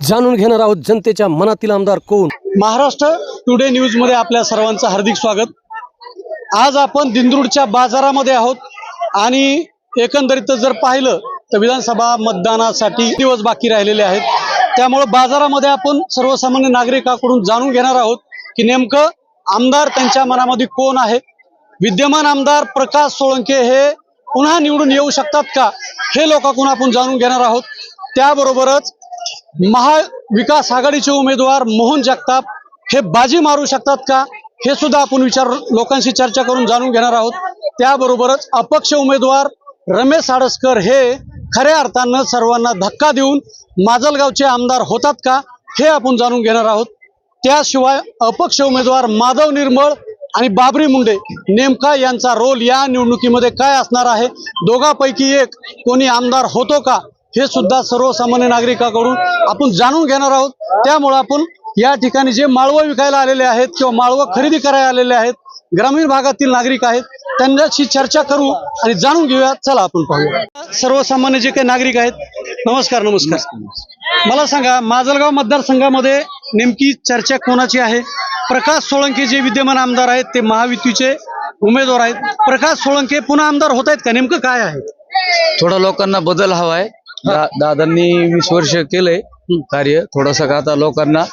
जाणून घेणार आहोत जनतेच्या मनातील आमदार कोण? महाराष्ट्र टुडे न्यूजमध्ये आपल्या सर्वांचं हार्दिक स्वागत. आज आपण दिंदरूडच्या बाजारामध्ये आहोत आणि एकंदरीत जर पाहिलं तर विधानसभा मतदानासाठी दिवस बाकी राहिलेले आहेत? त्यामुळे बाजारामध्ये आपण सर्वसामान्य नागरिकाकडून जाणून घेणार आहोत की नेमकं आमदार त्यांच्या मनामध्ये कोण आहे विद्यमान आमदार प्रकाश सोळंके हे पुन्हा निवडून येऊ शकतात का? हे लोकांकडून आपण जाणून घेणार आहोत. त्याबरोबरच महाविकास आघाडीचे उमेदवार मोहन जगताप हे बाजी मारू शकतात का? हे सुद्धा आपण विचार लोकांशी चर्चा करून जाणून घेणार आहोत. त्याबरोबरच अपक्ष उमेदवार रमेश साडसकर हे खऱ्या अर्थानं सर्वांना धक्का देऊन माजलगावचे आमदार होतात का? हे आपण जाणून घेणार आहोत. त्याशिवाय अपक्ष उमेदवार माधव निर्मळ आणि बाबरी मुंडे नेमका यांचा रोल या निवडणुकीमध्ये काय असणार आहे? दोघांपैकी एक कोणी आमदार होतो का? हे सुद्धा सर्वसामान्य नागरिकाकडून आपण जाणून घेणार आहोत. त्यामुळे आपण या ठिकाणी जे माळवं विकायला आलेले आहेत किंवा माळवं खरेदी करायला आलेले आहेत ग्रामीण भागातील नागरिक आहेत त्यांच्याशी चर्चा करू आणि जाणून घेऊया. चला आपण पाहूया. सर्वसामान्य जे काही नागरिक आहेत नमस्कार नमस्कार. मला सांगा माजलगाव मतदारसंघामध्ये नेमकी चर्चा कोणाची आहे? प्रकाश सोळंके जे विद्यमान आमदार आहेत ते महायुतीचे उमेदवार आहेत. प्रकाश सोळंके पुन्हा आमदार होत आहेत का? नेमकं काय आहे? थोडा लोकांना बदल हवा आहे. दा- दादांनी वीस वर्ष केलंय कार्य. थोडासा का आता लोकांना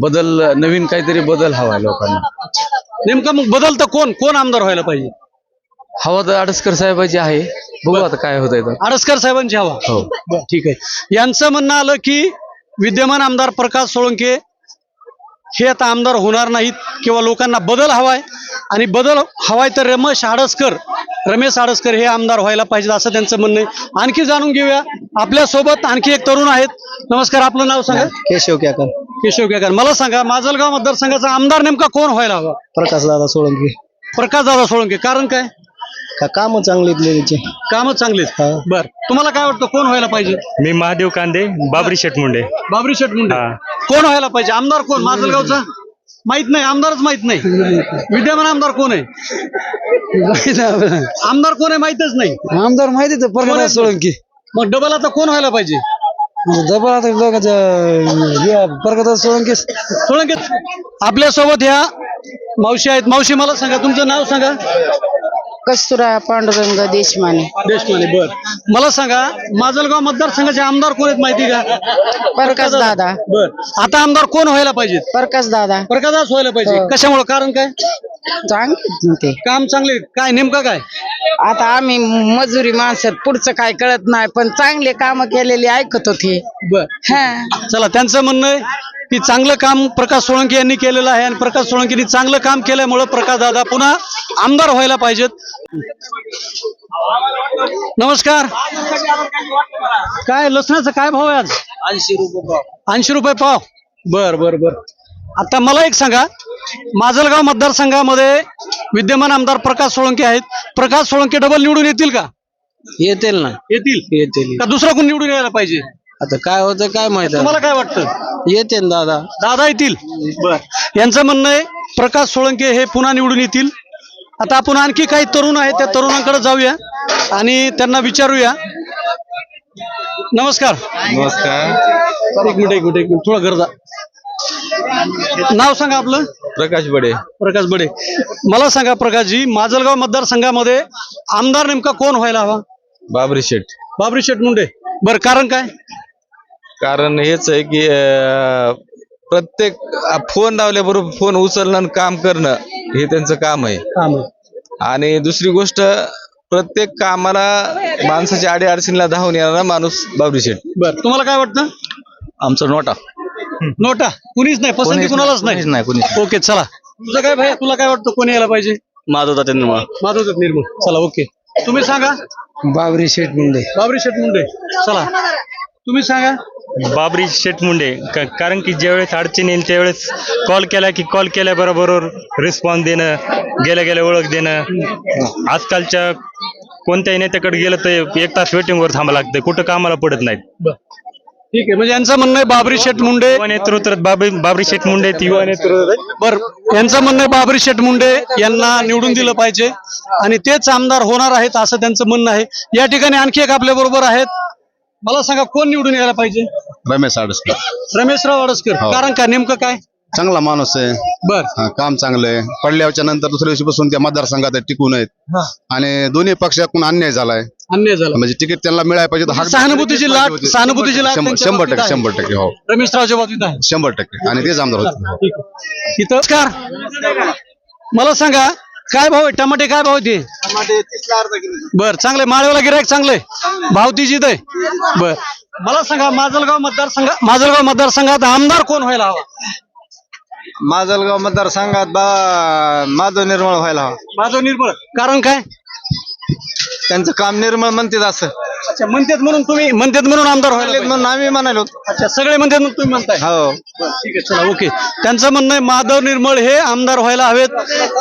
बदल नवीन काहीतरी बदल हवाय लोकांना. नेमकं मग बदल तर कोण कोण आमदार व्हायला पाहिजे? हवा तर आडसकर साहेबाची आहे. बघू आता काय होत आहे आडसकर साहेबांची हवा. हो. ठीक आहे. यांचं म्हणणं आलं की विद्यमान आमदार प्रकाश सोळंके हे आता आमदार होणार नाहीत किंवा लोकांना बदल हवाय. आणि बदल हवाय तर रमेश आडसकर रमेश आडसकर हे आमदार व्हायला पाहिजेत असं त्यांचं म्हणणं आहे. आणखी जाणून घेऊया. आपल्यासोबत आणखी एक तरुण आहेत. नमस्कार आपलं नाव सांगा. केशव क्याकर केशव केकर. मला सांगा माजलगाव मतदारसंघाचा आमदार नेमका कोण व्हायला हवा? प्रकाश दादा सोळंकी. प्रकाश दादा सोळंके. कारण काय? का काम चांगली त्याचे कामच चांगलीच हा. बर. तुम्हाला काय वाटतं कोण व्हायला पाहिजे? मी महादेव कांदे बाबरी शेटमुंडे बाबरी शेठ मुंडे. हा. कोण व्हायला पाहिजे? आमदार कोण? माजलगावचा? माहीत नाही आमदारच माहीत नाही. विद्यमान आमदार कोण आहे? आमदार कोण आहे माहितच नाही. आमदार माहिती? प्रकाश सोळंकी. मग डबल आता कोण व्हायला पाहिजे? जबर आता प्रकाश सोळंकी सोळंके आपल्यासोबत ह्या मावशी आहेत. मावशी मला सांगा तुमचं नाव सांगा. कस्तुरा पांडुरंग देशमाने. देशमाने बर. मला सांगा माजलगाव मतदारसंघाचे आमदार कोण आहेत माहिती का? प्रकाश दादा. बर. आता आमदार कोण व्हायला पाहिजेत? प्रकाश दादा. प्रकाशदास व्हायला पाहिजे. हो. कशामुळे? कारण काय? चांगले ते. काम चांगले काय नेमकं काय? आता आम्ही मजुरी माणसं पुढचं काय कळत नाही पण चांगले काम केलेले ऐकत होते. बर. हा. चला त्यांचं म्हणणं आहे की चांगलं काम प्रकाश सोळंके यांनी केलेलं आहे आणि प्रकाश सोळंकेनी चांगलं काम केल्यामुळं प्रकाश दादा पुन्हा आमदार व्हायला पाहिजेत. नमस्कार. काय लसणाचा काय भाव आहे आज? ऐंशी रुपये ऐंशी रुपये पाव. बर बर बर. आता मला एक सांगा. माजलगाव मतदारसंघामध्ये विद्यमान आमदार प्रकाश सोळंके आहेत. प्रकाश सोळंके डबल निवडून येतील का? येतील ना. येतील येतील. का दुसरा कोण निवडून यायला पाहिजे? आता काय होतं काय माहीत? तुम्हाला काय वाटतं? येते ना दादा. दादा येतील? बर. यांचं म्हणणं आहे प्रकाश सोळंके हे पुन्हा निवडून येतील. आता आपण आणखी काही तरुण आहेत त्या तरुणांकडे जाऊया आणि त्यांना विचारूया. नमस्कार. नमस्कार. एक मिनिट एक मिनिट एक मिनिट. थोडं गरजा नाव सांगा आपलं. प्रकाश बडे. प्रकाश बडे. मला सांगा प्रकाशजी माजलगाव मतदारसंघामध्ये आमदार नेमका कोण व्हायला हवा? बाबरी शेठ. बाबरी शेठ मुंडे. बर कारण काय? कारण हेच आहे की प्रत्येक फोन लावल्याबरोबर फोन उचलणं आणि काम करणं हे त्यांचं काम आहे. आणि दुसरी गोष्ट प्रत्येक कामाला माणसाच्या आडी अडचणीला धावून येणारा माणूस बाबरी शेठ. बर तुम्हाला काय वाटतं? आमचं नोटा. नोटा? कुणीच नाही पसंती कुणालाच नाही. नाही कुणीच ओके चला. तुझं काय भाई तुला काय वाटतं कोणी यायला पाहिजे? माझं जाते माधव निर्मळ. चला ओके. तुम्ही सांगा. बाबरी शेठ मुंडे. बाबरी शेठ मुंडे. चला. तुम्ही सांगा. बाबरी शेटमुंडे. क- कारण की ज्यावेळेस अडचण येईल त्यावेळेस कॉल केला की कॉल केल्याबरोबर रिस्पॉन्स देणं गेल्या गेल्या ओळख देणं. आजकालच्या कोणत्याही नेत्याकडे गेलं तर एक तास वेटिंगवर थांबा लागतं. कुठं कामाला पडत नाहीत. ठीक आहे. म्हणजे यांचं म्हणणं आहे बाबरी शेठ मुंडे युवा नेतृत्वात बाबरी बाबरी शेटमुंडे ती युवा नेतृत्व बर. यांचं म्हणणं आहे बाबरी शेठ मुंडे यांना निवडून दिलं पाहिजे. आणि तेच आमदार होणार आहेत असं त्यांचं म्हणणं आहे. या ठिकाणी आणखी एक आपल्या बरोबर आहेत. मला सांगा कोण निवडून यायला पाहिजे? रमेश आडसकर. रमेशराव अडसकर हो. कारण का? नेमकं काय? चांगला माणूस आहे. बर. हा, काम चांगलं आहे. पडल्याच्या नंतर दुसऱ्या दिवशीपासून त्या मतदारसंघात टिकून आहेत हा. आणि दोन्ही पक्षातून अन्याय झालाय. अन्याय झाला. म्हणजे तिकीट त्यांना मिळायला पाहिजे तर हाक- सहानुभूतीची लाट- होती. सहानुभूतीची लाट शंभर त्यांच्या शंभर बाबतीत टक्के. शंभर टक्के हो. रमेशरावच्या बाबतीत आहे. शंभर टक्के. आणि तेच आमदार होते. ठीक आहे. इथं नमस्कार. मला सांगा काय भाव आहे? टमाटे काय भाव ते बर चांगले. माळेवाला गिरायक चांगले? भाव आहे? बर. मला सांगा माजलगाव मतदारसंघ माजलगाव मतदारसंघात आमदार कोण व्हायला हवा? माजलगाव मतदारसंघात बा माधव निर्मळ व्हायला हवा. माधव निर्मळ. कारण काय? त्यांचं काम निर्मळ म्हणतात असं. अच्छा म्हणतात म्हणून तुम्ही म्हणतात म्हणून आमदार व्हायला पाहिजे. म्हणून आम्ही म्हणालो. अच्छा सगळे म्हणतात म्हणून तुम्ही म्हणताय. हो. ठीक आहे चला ओके. त्यांचं म्हणणं आहे माधव निर्मळ हे आमदार व्हायला हवेत.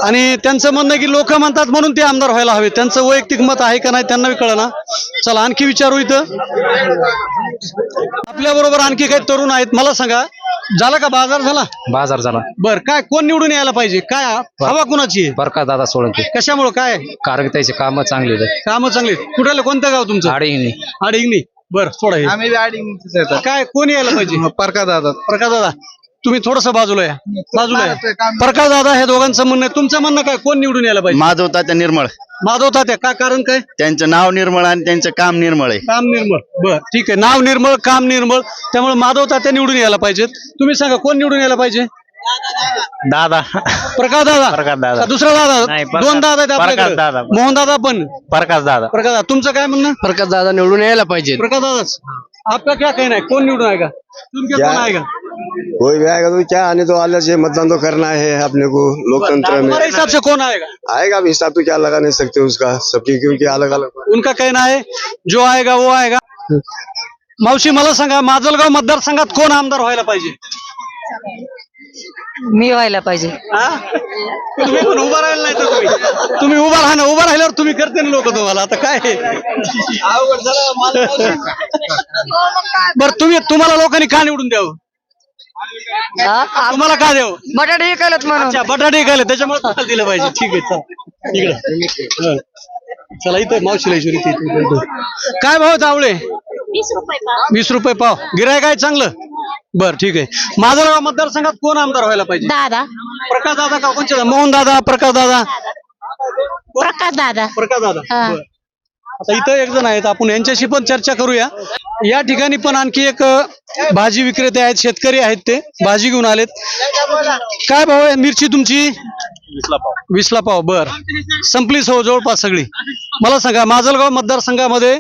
आणि त्यांचं म्हणणं आहे की लोक म्हणतात म्हणून ते आमदार व्हायला हवेत. त्यांचं वैयक्तिक मत आहे का नाही त्यांना कळलं ना चला आणखी विचारू इथं. आपल्या बरोबर आणखी काही तरुण आहेत. मला सांगा झाला का बाजार झाला? बाजार झाला. बर काय कोण निवडून यायला पाहिजे? काय हवा कुणाची? आहे? बरं का दादा सोळंके. कशामुळं काय? कारण की त्याचे काम चांगले आहेत. कामं चांगली. कुठलं कोणतं गाव तुमचं? आडीने आडिंगणी. बर सोडा हे. आम्ही काय कोण यायला पाहिजे? परका दादा. प्रकाश दादा. तुम्ही थोडस बाजूला या. बाजूला या. प्रकाश दादा हे दोघांचं म्हणणं आहे. तुमचं म्हणणं काय? कोण निवडून यायला पाहिजे? माधव तात्या निर्मळ. माधव तात्या काय कारण काय? त्यांचं नाव निर्मळ आणि त्यांचं काम निर्मळ आहे. काम निर्मळ. बर ठीक आहे. नाव निर्मळ काम निर्मळ. त्यामुळे माधव तात्या निवडून यायला पाहिजेत. तुम्ही सांगा कोण निवडून यायला पाहिजे? दादा. प्रकाश दादा. प्रकाश दादा. का दुसरा दादा? नाही, प्रकाश- दोन दादा आहेत प्रकाश आपल्याकडे दादा. मोहन दादा पण. प्रकाश दादा. प्रकाश दादा तुमचं काय म्हणणं? प्रकाश दादा निवडून यायला पाहिजे प्रकाश दादाच. आपका क्या कहना है कौन निवडून आएगा तुम क्या कौन आएगा कोई भी आएगा तो क्या? आने तो अलग से मतदान तो करना है अपने को लोकतंत्र में। हमारे हिसाब से कौन आएगा? आएगा अब हिसाब तो क्या लगा नहीं सकते उसका सबकी क्योंकि अलग अलग उनका कहना है जो आएगा वो आएगा। मावशी मला सांगा माजलगाव मतदारसंघात कोण आमदार व्हायला पाहिजे? मी व्हायला पाहिजे. हा? तुम्ही पण उभा राहिला नाही तर तुम्ही. तुम्ही उभा राहा ना उभा राहिल्यावर तुम्ही करते ना लोक तुम्हाला. आता काय बर तुम्ही तुम्हाला लोकांनी का निवडून द्यावं. तुम्हाला का द्यावं बटाटे विकायलात म्हणून. अच्छा बटाटे खायले त्याच्यामुळे तुम्हाला दिलं पाहिजे. ठीक आहे चला. इकडे. हं. चला इथं मावशीला ईश्वरी इथे, इथे, इथे, इथे. काय भाव तावळे वीस रुपये पाव. गिराय काय चांगलं? बर ठीक आहे. माझा मतदारसंघात कोण आमदार व्हायला पाहिजे? दादा. प्रकाश दादा का कोणचे मोहन दादा प्रकाश दादा? प्रकाश दादा. प्रकाश दादा. हा. बरं. आता इथं एक जण आहेत. आपण यांच्याशी पण चर्चा करूया. या ठिकाणी पण आणखी एक भाजी विक्रेते आहेत. शेतकरी आहेत ते. भाजी घेऊन आलेत. काय भाव आहे? मिरची तुमची? वीसला पाव बर. संपलीच हो जवळपास सगळी. मला सांगा माजलगाव मतदारसंघामध्ये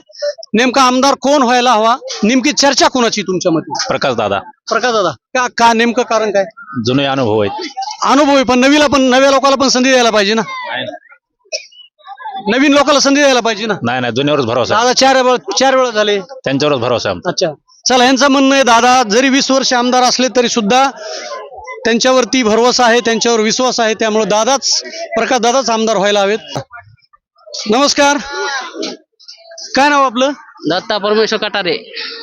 नेमका आमदार कोण व्हायला हवा? नेमकी चर्चा कोणाची तुमच्या मते? प्रकाश दादा. प्रकाश दादा. का का नेमकं कारण काय? जुने अनुभव आहेत. अनुभवी पण नवीला पण नव्या लोकांना पण संधी द्यायला पाहिजे ना. नवीन लोकांना संधी द्यायला पाहिजे ना? नाही नाही जुन्यावरच भरोसा. दादा चार वेळा चार वेळा झाले. त्यांच्यावरच भरोसा आहे आमचा. अच्छा. चला यांचं म्हणणं आहे दादा जरी वीस वर्ष आमदार असले तरी सुद्धा त्यांच्यावरती भरवसा आहे त्यांच्यावर विश्वास आहे त्यामुळे दादाच प्रकाश दादाच आमदार व्हायला हवेत. नमस्कार. काय नाव आपलं? दत्ता परमेश्वर कटारे.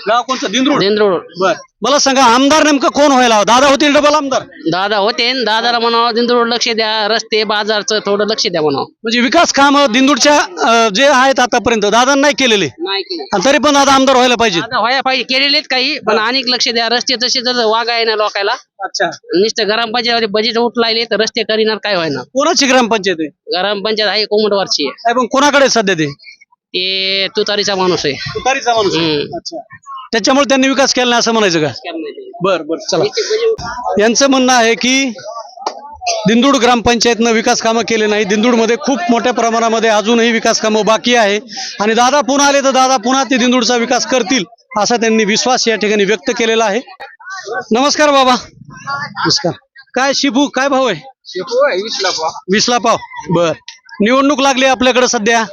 गाव कोणतं दिंद्रूड देंद्रोड बर. मला सांगा आमदार नेमकं कोण व्हायला दादा होतील डबल आमदार? दादा होते न दादाला म्हणावं दिंद्रोड लक्ष द्या रस्ते बाजारचं थोडं लक्ष द्या म्हणावं. म्हणजे विकास काम दिंदूरच्या अं, जे आहेत आतापर्यंत दादा नाही केलेले. नाही केलं. आणि तरी पण दादा आमदार व्हायला पाहिजे. दादा व्हायला पाहिजे केलेलेच काही पण अनेक लक्ष द्या रस्ते तसे तर वागा आहे ना लोकायला. अच्छा. नुसतं ग्रामपंचायत बजेट उठलायले तर रस्ते करीणार काय व्हायना. कोणाची ग्रामपंचायत आहे? ग्रामपंचायत आहे कोमटवारची. आहे. पण कोणाकडे आहे सध्या ते? ते तुतारीचा माणूस आहे. तुतारीचा माणूस आहे. हम्म. अच्छा. त्याच्यामुळे त्यांनी विकास केला नाही असं म्हणायचं का? बर बर चला. यांचं म्हणणं आहे की दिंदूड ग्रामपंचायतनं विकास कामं केले नाही. दिंदूडमध्ये खूप मोठ्या प्रमाणामध्ये अजूनही विकास कामं बाकी आहे. आणि दादा पुन्हा आले तर दादा पुन्हा ते दिंदूडचा विकास करतील असा त्यांनी विश्वास या ठिकाणी व्यक्त केलेला आहे. नमस्कार बाबा. नमस्कार. काय शिबू काय भाव आहे? वीसला पाव. बर. निवडणूक लागली आपल्याकडे सध्या?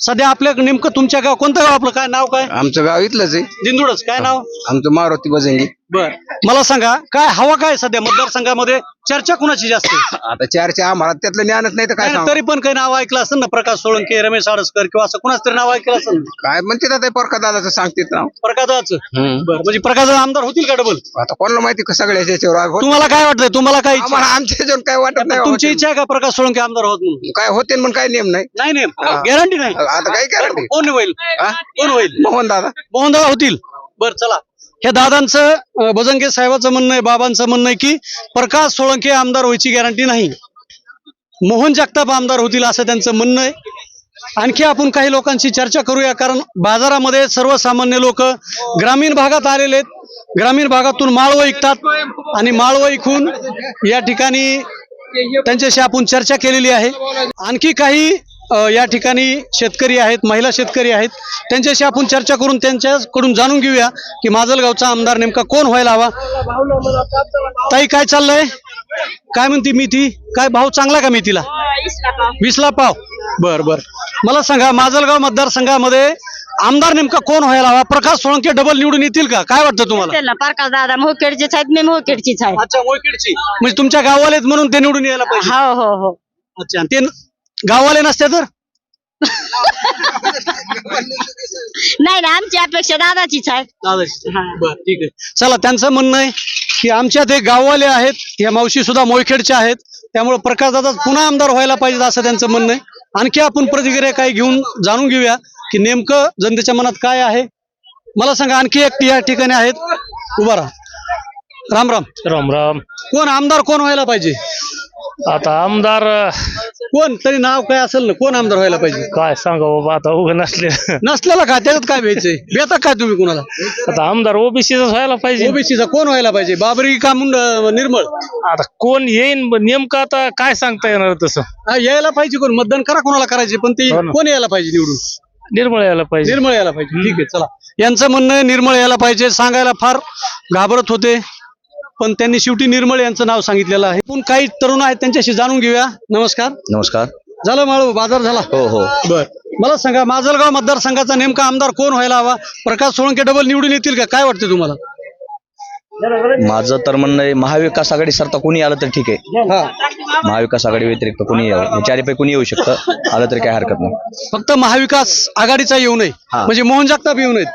सध्या आपल्या नेमकं तुमच्या गाव कोणतं गाव? आपलं काय नाव काय? आमचं गाव इथलंच आहे. दिंदूडच काय नाव? आमचं मारुती बजंगी. बर. मला सांगा काय हवा काय सध्या मतदारसंघामध्ये? चर्चा कुणाची जास्त आहे? आता चर्चा आम्हाला त्यातलं ज्ञानच नाही तर काय नाही, सांगू? तरी पण काही नाव ऐकलं असेल ना प्रकाश सोळंके रमेश आडसकर किंवा असं कुणाच तरी नाव ऐकलं असेल ना? काय म्हणते आता परका दादाचं सांगते ना प्रकाशाचं बरं म्हणजे प्रकाश आमदार होतील का डबल आता कोणाला माहिती का सगळ्याच्या याच्यावर तुम्हाला काय वाटतंय? तुम्हाला काय इच्छा? आम्हाला आमच्या ह्याच्यावर काय वाटत नाही तुमची. इच्छा आहे का प्रकाश सोळंके आमदार होत म्हणून? काय होते पण काय नियम नाही. नाही नाही हा. गॅरंटी नाही. आता काय गॅरंटी कोण होईल? हा? कोण होईल? मोहन दादा. मोहन दादा होतील? बर चला. हे दादांचं अं, साहेबाचं म्हणणं आहे बाबांचं म्हणणं आहे की प्रकाश सोळंके आमदार व्हायची गॅरंटी नाही. मोहन जगताप आमदार होतील असं त्यांचं म्हणणं आहे. आणखी आपण काही लोकांशी चर्चा करूया कारण बाजारामध्ये सर्वसामान्य लोक ग्रामीण भागात आलेले आहेत. ग्रामीण भागातून माळवं विकतात आणि माळवं विकून या ठिकाणी त्यांच्याशी आपण चर्चा केलेली आहे. आणखी काही या ठिकाणी शेतकरी आहेत महिला शेतकरी आहेत. त्यांच्याशी आपण चर्चा करून त्यांच्याकडून जाणून घेऊया की माजलगावचा आमदार नेमका कोण व्हायला हवा. ताई काय चाललंय? काय म्हणते मेथी? काय भाव चांगला का मेथीला? वीसला पाव. बर बर. मला सांगा माजलगाव मतदारसंघामध्ये आमदार नेमका कोण व्हायला हवा? प्रकाश सोळंके डबल निवडून येतील का? काय वाटतं तुम्हाला? प्रकाश दादा मोकेडचेच आहेत मी मोकेडचीच आहे. अच्छा म्हणजे तुमच्या गावालेत म्हणून ते निवडून यायला पाहिजे. हो हो हो. अच्छा ते गाववाले नसते तर? नाही ना आमची अपेक्षा दादाचीच आहे. बर ठीक आहे. चला त्यांचं म्हणणं आहे की आमच्या ते गाववाले आहेत या मावशी सुद्धा मोळखेडच्या आहेत त्यामुळे प्रकाश दादा पुन्हा आमदार व्हायला पाहिजे असं त्यांचं म्हणणं आहे. आणखी आपण प्रतिक्रिया काही घेऊन जाणून घेऊया की नेमकं जनतेच्या मनात काय आहे. मला सांगा आणखी एक या ठिकाणी आहेत. उभा राहा. राम राम. राम राम. कोण आमदार कोण व्हायला पाहिजे? आता आमदार कोण? तरी नाव काय असेल ना कोण आमदार व्हायला पाहिजे? काय सांगा बाबा आता उभं नसले. नसलेला का? त्याच्यात काय भेटचंय बेता काय तुम्ही कुणाला? आता आमदार ओबीसीच व्हायला पाहिजे. ओबीसीचा कोण व्हायला पाहिजे? बाबरी का मुंड निर्मळ? आता कोण येईन नेमकं आता काय सांगता येणार तसं? हा, यायला पाहिजे कोण? मतदान करा कोणाला करायचे पण ते हो ना. कोण यायला पाहिजे निवडून? निर्मळ यायला पाहिजे. निर्मळ यायला पाहिजे. ठीक आहे चला. यांचं म्हणणं आहे निर्मळ यायला पाहिजे सांगायला फार घाबरत होते. पण त्यांनी शेवटी निर्मळ यांचं नाव सांगितलेलं आहे. पण काही तरुण आहेत त्यांच्याशी जाणून घेऊया. नमस्कार. नमस्कार. झालं माळू बाजार झाला? हो हो. बर. मला सांगा माजलगाव मतदारसंघाचा नेमका आमदार कोण व्हायला हवा? प्रकाश सोळंके डबल निवडून येतील का? काय वाटतं तुम्हाला? माझं तर म्हणणं आहे महाविकास आघाडी सरता कोणी आलं तर ठीक आहे. हा. महाविकास आघाडी व्यतिरिक्त कोणी यावं चारीपैकी कोणी येऊ शकतं? आलं तरी काही हरकत नाही. फक्त महाविकास आघाडीचा येऊ नये. हा. म्हणजे मोहन जगताप येऊ नयेत.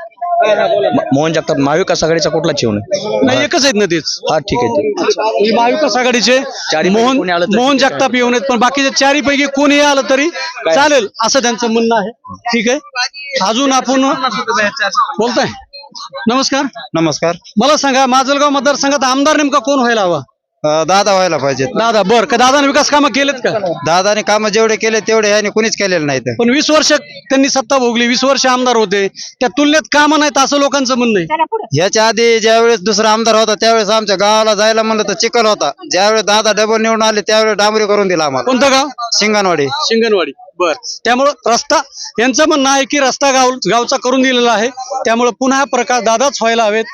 मोहन जगताप महाविकास आघाडीचा कुठलाच येऊ नये नाही एकच आहेत ना तेच. हा ठीक आहे महाविकास आघाडीचे. मोहन मोहन. जगताप येऊ नयेत पण बाकीचे चारी पैकी कोणी आलं तरी चालेल असं त्यांचं म्हणणं आहे. ठीक आहे. अजून आपण बोलताय? नमस्कार. नमस्कार. मला सांगा माजलगाव मतदारसंघात आमदार नेमका कोण व्हायला हवा? दादा व्हायला पाहिजेत दादा बर. का दादाने विकास कामं केलेत का? दादाने काम जेवढे केले तेवढे ह्याने कुणीच केलेलं नाही पण वीस वर्ष त्यांनी सत्ता भोगली वीस वर्ष आमदार होते. त्या तुलनेत कामं नाहीत असं लोकांचं म्हणणं आहे. ह्याच्या आधी ज्यावेळेस दुसरा आमदार होता त्यावेळेस आमच्या गावाला जायला म्हणलं तर चिखल होता. ज्यावेळेस दादा डबल निवडून आले त्यावेळेस डांबरी करून दिला आम्हाला. कोणतं गाव? सिंगणवाडी शिंगणवाडी. बर. त्यामुळं रस्ता यांचं म्हणणं आहे की रस्ता गाव गावचा करून दिलेला आहे. त्यामुळं पुन्हा प्रकाश दादाच व्हायला हवेत.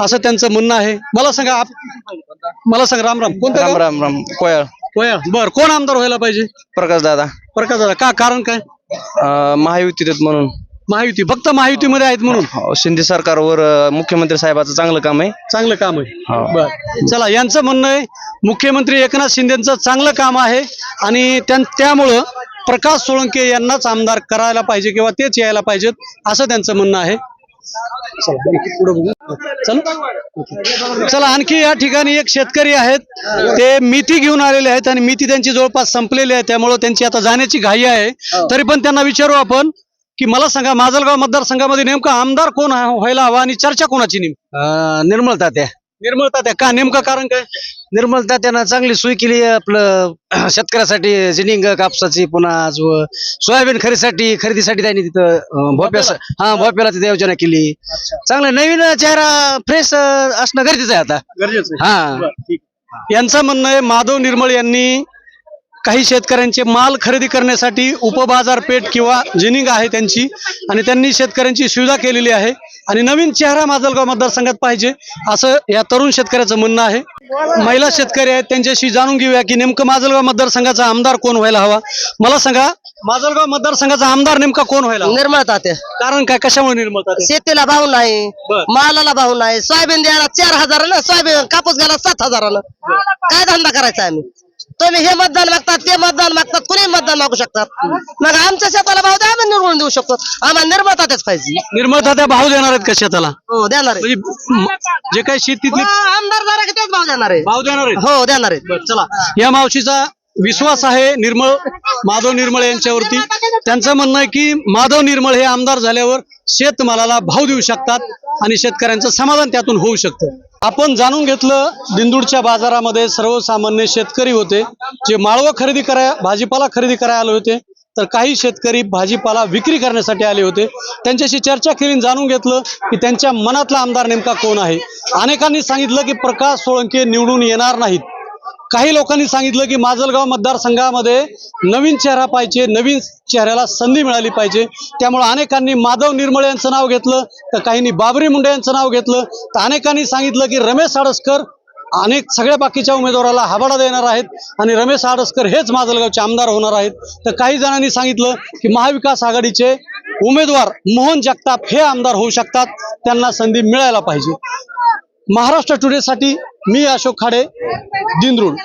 असं त्यांचं म्हणणं आहे. मला सांगा आप- मला सांगा राम राम. कोणतं राम गाव? राम राम. कोयल. कोया बर कोण आमदार व्हायला पाहिजे? प्रकाश दादा. प्रकाश दादा का कारण काय? महायुतीत आहेत म्हणून. महायुती फक्त महायुतीमध्ये आहेत म्हणून? हो, शिंदे सरकारवर अं, मुख्यमंत्री साहेबाचं चांगलं काम आहे. चांगलं काम आहे. बर. चला यांचं म्हणणं आहे मुख्यमंत्री एकनाथ शिंदेचं चांगलं काम आहे आणि त्यां- त्यामुळं प्रकाश सोळंके यांनाच आमदार करायला पाहिजे किंवा तेच यायला पाहिजेत असं त्यांचं म्हणणं आहे. चला आणखी पुढं बघू. चला. चला आणखी या ठिकाणी एक शेतकरी आहेत. ते मिती घेऊन आलेले आहेत आणि मिती त्यांची जवळपास संपलेली आहे. त्यामुळे त्यांची आता जाण्याची घाई आहे. तरी पण त्यांना विचारू आपण की मला सांगा माजलगाव मतदारसंघामध्ये नेमका आमदार कोण हा- व्हायला हवा आणि चर्चा कोणाची नेमकी? निर्मळ तात्या त्या का? नेमकं कारण काय? निर्मळ तात्यानं चांगली सोय केली आहे आपलं शेतकऱ्यासाठी जिनिंग कापसाची पुन्हा जो सोयाबीन खरेदीसाठी खरेदीसाठी त्यांनी तिथं अं, भोप्या हा भोप्याला तिथे योजना केली. चांगलं नवीन चेहरा फ्रेश असणं गरजेचं आहे आता. गरजेचं हा. यांचं म्हणणं आहे माधव निर्मळ यांनी काही शेतकऱ्यांचे माल खरेदी करण्यासाठी उपबाजारपेठ किंवा जिनिंग आहे त्यांची. आणि त्यांनी शेतकऱ्यांची सुविधा केलेली आहे. आणि नवीन चेहरा माजलगाव मतदारसंघात पाहिजे असं या तरुण शेतकऱ्याचं म्हणणं आहे. महिला शेतकरी आहेत त्यांच्याशी जाणून घेऊया की नेमकं माजलगाव मतदारसंघाचा आमदार कोण व्हायला हवा? मला सांगा माजलगाव मतदारसंघाचा आमदार नेमका कोण व्हायला हवा? निर्मळ तात्या. कारण काय कशामुळे निर्मळ तात्या? शेतीला भाव नाही. मालाला भाव नाही सोयाबीन द्यायला चार हजारानं सोयाबीन कापूस घ्यायला सात हजारानं. काय धंदा करायचा आम्ही? तुम्ही हे मतदान मागतात ते मतदान मागतात कुणी मतदान मागू शकतात. मग आमच्या शेताला भाव द्या आम्ही निवडून देऊ शकतो. आम्हाला निर्मळ तात्याच पाहिजे. निर्मळ तात्या भाव देणार आहेत का शेताला? हो देणार आहे. म्हणजे म- जे काही शेतीतले हो, आमदार जरा तेच भाव देणार आहे भाव देणार आहेत? हो देणार आहे चला. या मावशीचा विश्वास आहे निर्मळ माधव निर्मळ यांच्यावरती. त्यांचं म्हणणं आहे की माधव निर्मळ हे आमदार झाल्यावर शेतमालाला भाव देऊ शकतात आणि शेतकऱ्यांचं समाधान त्यातून होऊ शकतं. आपण जाणून घेतलं दिंदूरच्या बाजारामध्ये सर्वसामान्य शेतकरी होते जे माळवं खरेदी कराय भाजीपाला खरेदी करायला आले होते तर काही शेतकरी भाजीपाला विक्री करण्यासाठी आले होते. त्यांच्याशी चर्चा केली जाणून घेतलं की त्यांच्या मनातला आमदार नेमका कोण आहे? अनेकांनी सांगितलं की प्रकाश सोळंके निवडून येणार नाहीत. काही लोकांनी सांगितलं की माजलगाव मतदारसंघामध्ये नवीन चेहरा पाहिजे नवीन चेहऱ्याला संधी मिळाली पाहिजे. त्यामुळे अनेकांनी माधव निर्मळ यांचं नाव घेतलं तर काहींनी बाबरी मुंडे यांचं नाव घेतलं. तर अनेकांनी सांगितलं की रमेश आडसकर अनेक सगळ्या बाकीच्या उमेदवाराला हाबाडा देणार आहेत आणि रमेश आडसकर हेच माजलगावचे आमदार होणार आहेत. तर काही जणांनी सांगितलं की महाविकास आघाडीचे उमेदवार मोहन जगताप हे आमदार होऊ शकतात त्यांना संधी मिळायला पाहिजे. महाराष्ट्र टुडेसाठी मी अशोक खाडे दिंदरूड